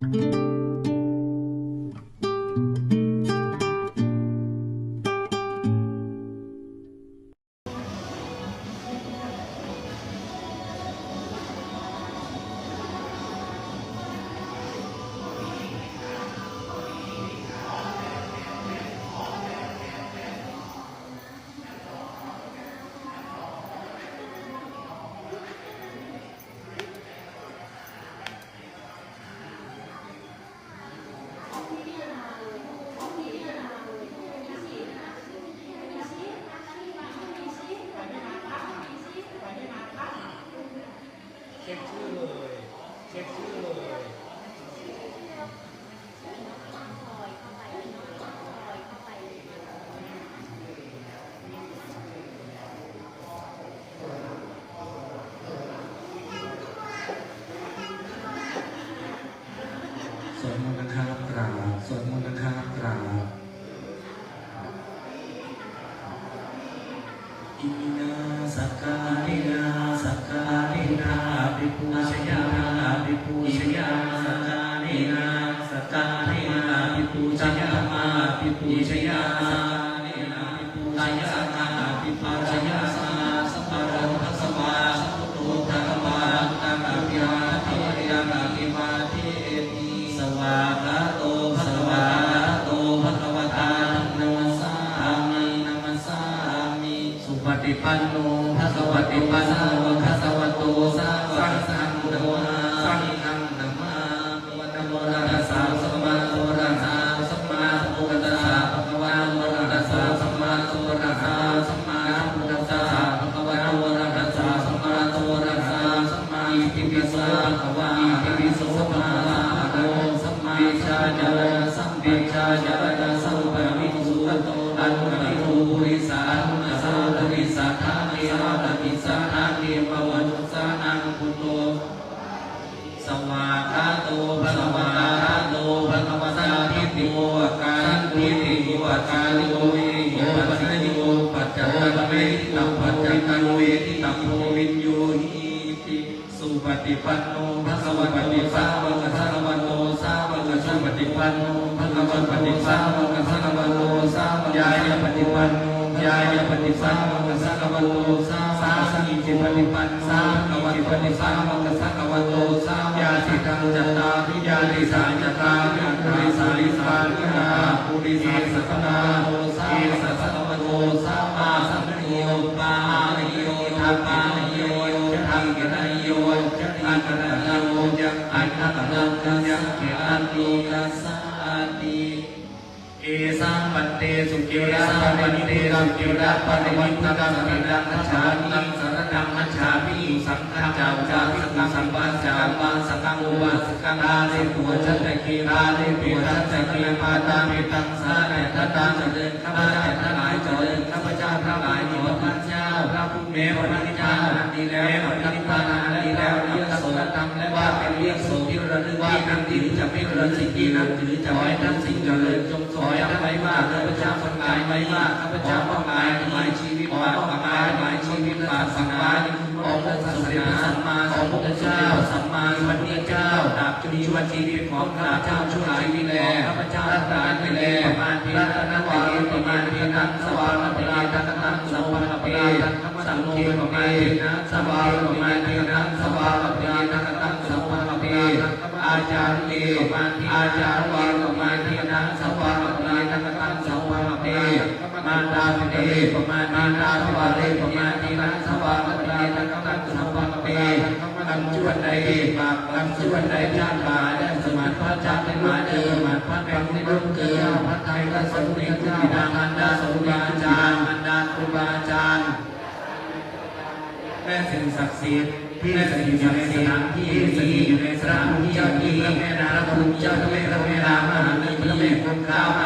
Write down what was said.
เกราบสวดมนต์นะครับกราบอิมินาสักกาลินาสักกาลินาปิปูชยาปิปูชยาสักกาลินาสกกาลินาปิปูชยามาปิปูชยาสกกาลินาปิปูชยามาปิปูชยาสมาสัปโรทัสสวาสัมพุทธะคะวาตังอภิวาทยังอะภิวาเทมิสวา มิสุปฏิปันโนภะคะวะติปันโนภะคะวะโตสาวกสังโฆสังฆังนัมมาวะนโมตัสสะสัมมาสัมพุทธัสสะสัมมาสัมพุทธัสสะภะคะวะโตอะระหะโตสัมมาสัมพุทธัสสะสัมมาสัมพุทธัสสะภะคะวะโตอะระหะโตสัมมาสัมพุทธัสสะสัมมาอิติปิโสภะคะวะอิติปิโสภะคะวะโตสัมมาชาจารณสัมปิชาจารณสัมปะมิสุตโตอันติโตปุริสานุสา สาทาเทวะปฏิสาทาเทวะวันุสานังพุโตสวากขาโตภะคะวะคาโตภะคะวะตาทิติโมอการทิติโยอาการโยเวโยปัสสโยปัจจตังเวทิตังปัจจตังเวทิตังโพวินโยหิติสุปฏิปันโนภะคะวะปฏิสาวกสังฆวะโตสาวกสังปฏิปันโนภะคะวะปฏิสาวกสังฆวะโตสาวกยายปฏิปันโนายปฏิสาวกสังฆวะโตสาวกสังฆปฏิปันโนสาวกปฏิสาวกสังฆวะโตสาวยาสิทังจัตตาพิยาลิสาจัตตาพิปุริสาลิสาลินาปุริสาสัตนาโตสาสัสสะวะโตสามาสัมโยปาลิโยทัปาลิโยทังกิรโยจัติกะโยจักอันตะนังกัสเกอันติกัสสาติ เอสังปันเตสุเกระสังปันเตสุเกระปะริวิตตังสังคัจฉามิสรณังคัจฉามิสังฆัจจาจาสังฆสัมปัสสะปัสตังอุปัสกังอาเลตัวชัตตะเคีราเลปิตัสสะเคีปาตาเมตังสาแด่ทัตตาเจริญข้าพเจ้าทั้งหลายเจริญข้าพเจ้าทั้งหลายขอพระเจ้าพระผู้มีพระเจ้าดีแล้ว ที่ระลึกว่านับถือจะไม่ระลึกที่นับถือจะไว้ทั้งสิ่งเจริญจงสอยทั้งไว้ว่าข้าพเจ้าทั้งหลายไว้ว่าข้าพเจ้าทั้งหลายหมายชีวิตว่าทั้งหลายหมายชีวิตว่าสังาสของพระศาสนาสัมมาของพระเจ้าสัมมาสัมพุทธเจ้าดับจุลีวันชีวิตของข้าพเจ้าช่วชีวิตแลข้าพเจ้ารัตนาไปแลประมาณพียงนั้นวารีประมาณพียงนั้นสวารปราตังตังสัมปันปราตังขมสังโฆประมาณพียงนั้นสวารประ จารย์เอประมาณอาจารย์วารมาณเพีนั้นสวารปราตังตังสัมปันปรามาดาเตประมาณมาดาสวารีประมาณเพีนั้นสวารปราตังตังสัมปันปราลำชวนใดมากลำชวนใดชาติบาได้สมัติพระชาติมาเดิมมาพระเป็นในรุ่งเกิดพระไทยพระสงฆ์เจ้าดามันดาสมุอาจารย์มันดาครูบาอาจารย์แม่สิ่งศักดิ์สิทธิ์ ที่สถิตอยู่ในสถานที่สถิตอยู่ในสถานที่เจ้าที่พระแม่นางพระภูมิเจ้าพระแม่พระแม่นางมหาเนยพระแม่คงคาวมหา